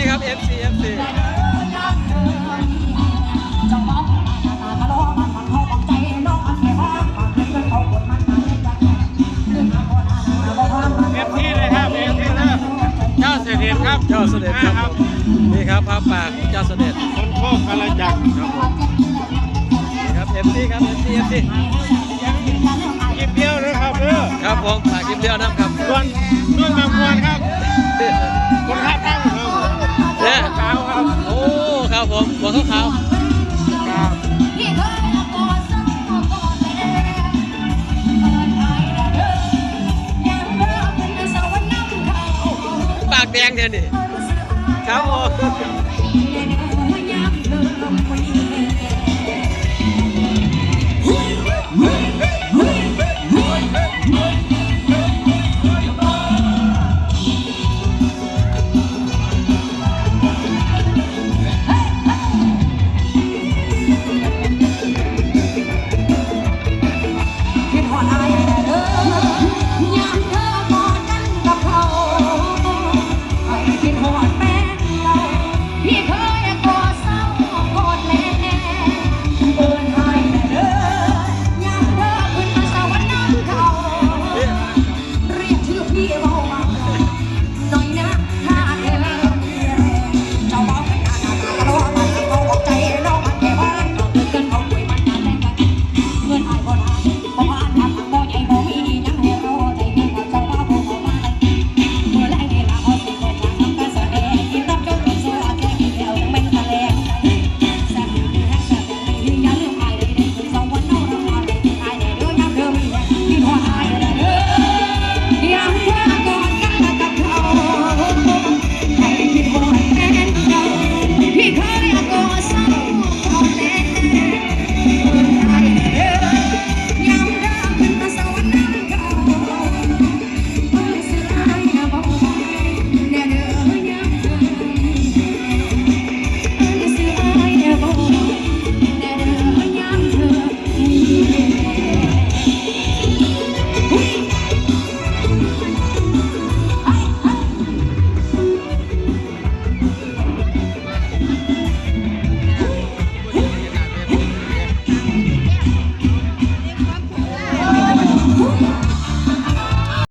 FC ครับ FC FC เต็มที่เลยครับเต็มที่เลยเจ้าเสด็จครับเจ้าเสด็จครับครับนี่ครับพระป่าเจ้าเสด็จคนโคกกระจักรครับผมนี่ครับ FC ครับ FC FC กินเดียวนะครับเด้อครับผมฝากคลิปเดียวนะครับส่วนส่วนบางคนครับ วขาวครับๆปากแดงเนี่ยนี่ครับผม